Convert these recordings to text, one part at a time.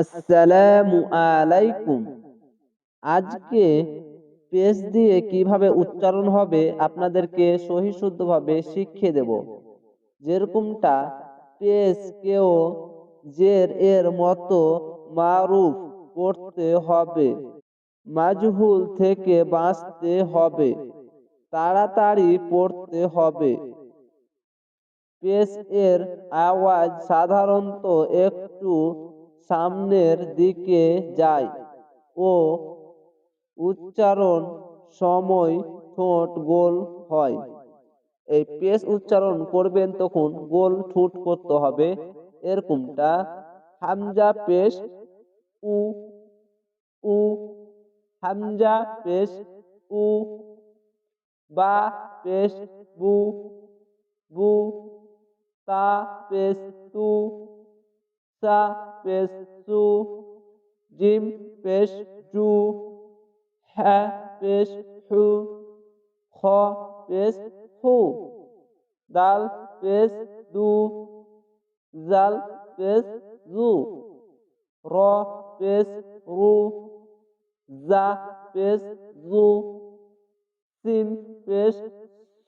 আসসালামু আলাইকুম। আজকে পেশ দিয়ে কীভাবে উচ্চারণ হবে আপনাদেরকে সহি শুদ্ধভাবে শিখিয়ে দেব। যেরকমটা পেশ, কেও, জের, এর মতো মারুফ করতে হবে, মাজহুল থেকে বাঁচতে হবে, তাড়াতাড়ি পড়তে হবে। পেশ এর আওয়াজ সাধারণত একটু সামনের দিকে যায় ও উচ্চারণ সময় ঠোঁট গোল হয়। এই পেশ উচ্চারণ করবেন তখন গোল ঠোঁট করতে হবে। এরকমটা হামজা পেশ উ উ, হামজা পেশ উ, বা পেশ বু বু, তা পেশ তু সা পেশ সু জিম, পেশ জু, হ্যা, পেশ হু, খ, পেশ হু, দাল, পেশ দু, জাল, পেশ জু, র, পেশ রু, জা, পেশ জু সিন পেশ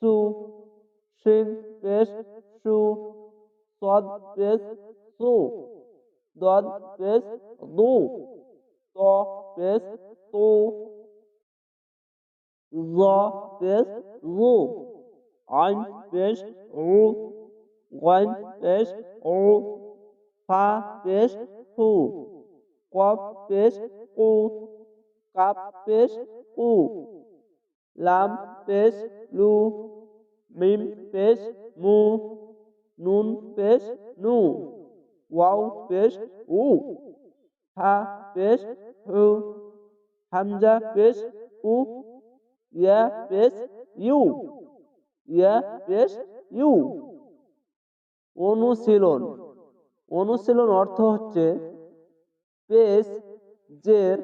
সু শিন পেশ সু, সদ, পেশ সু। দদ পেশ দু ত পেশ তু জ পেশ লু আইন পেশ উ গইন পেশ উ ফা পেশ ফু কফ পেশ উ কাপ পেশ উ লাম পেশ লু মিম পেশ মু নুন পেশ নু ওয়াও পেশ উ, হা পেশ হু, হামজা পেশ উ, ইয়া পেশ ইউ, ইয়া পেশ ইউ। অনুশীলন অনুশীলন অর্থ হচ্ছে পেশ, জের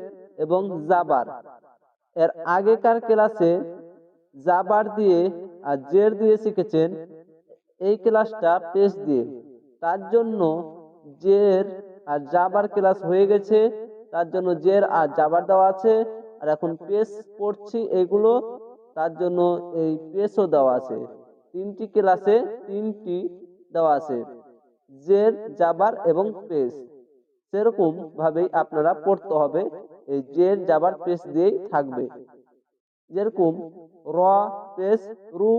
এবং জাবার। এর আগেকার ক্লাসে জাবার দিয়ে আর জের দিয়ে শিখেছেন এই ক্লাসটা পেশ দিয়ে। তার জন্য জের আর জাবার ক্লাস হয়ে গেছে, তার জন্য জের আর জাবার দেওয়া আছে। আর এখন পেশ পড়ছি এগুলো, তার জন্য এই পেশও দেওয়া আছে। তিনটি ক্লাসে তিনটি দেওয়া আছে। জের জাবার এবং পেশ। সেরকম ভাবেই আপনারা পড়তে হবে। এই জের জাবার পেশ দিয়েই থাকবে। যেরকম র পেস রু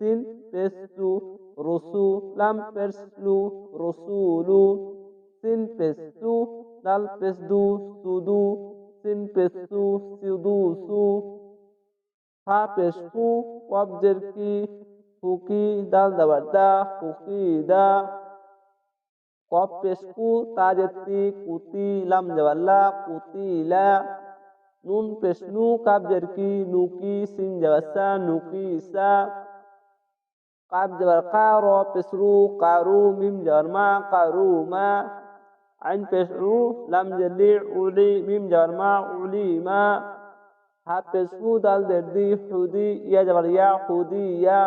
সিন পেশ টু রসু লাম পেশ লু রসুলু, সিন পেশ টু দাল পেশ দু সুদু, সিন পেশ টু সিদু, সু, ফা পেশ ফু ওয়াবজের কি, ফুকি, দাল দাবার দা, ফুকি দা কপ পেশ কু তাজেতি কুতি, লাম জাবাল্লা কুতিলা নুন পেশ কাব জের কি, নুকি, সিন জাবাসা নুকি সা কাব জাবার কা র পেশ রু কারু মিম মা কারু মা আইন উ লাম জেলি উলি মিম মা উলি মা হা পেশ হু দাল দের দি হুদি ইয়া জাবার ইয়া হুদি ইয়া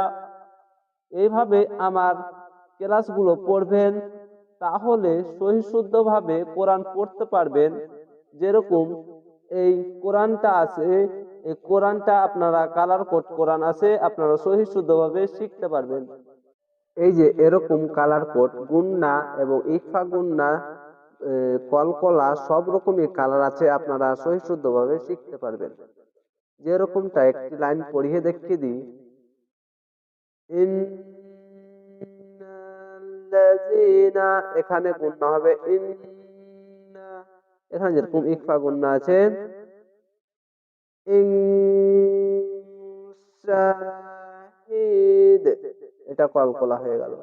এইভাবে আমার ক্লাসগুলো পড়বেন, তাহলে সহিশুদ্ধভাবে কোরআন পড়তে পারবেন। যেরকম এই কোরআনটা আছে এই কোরআনটা আপনারা কালার কোড কোরআন আছে, আপনারা সহিশুদ্ধভাবে শিখতে পারবেন। এই যে এরকম কালার কোড গুন্না এবং ইফা গুন্না কলকলা, সব রকমের কালার আছে, আপনারা সহিশুদ্ধভাবে শিখতে পারবেন। যেরকমটা একটি লাইন পড়িয়ে দেখিয়ে দিই। এখানে গুণনা হবে এখানে যেরকম ইকফা গুন্না আছে এটা কল কলকলা হয়ে গেল।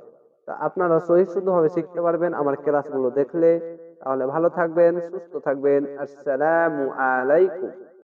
তা আপনারা সহি শুদ্ধভাবে শিখতে পারবেন আমার ক্লাসগুলো দেখলে। তাহলে ভালো থাকবেন, সুস্থ থাকবেন। আসসালামু আলাইকুম।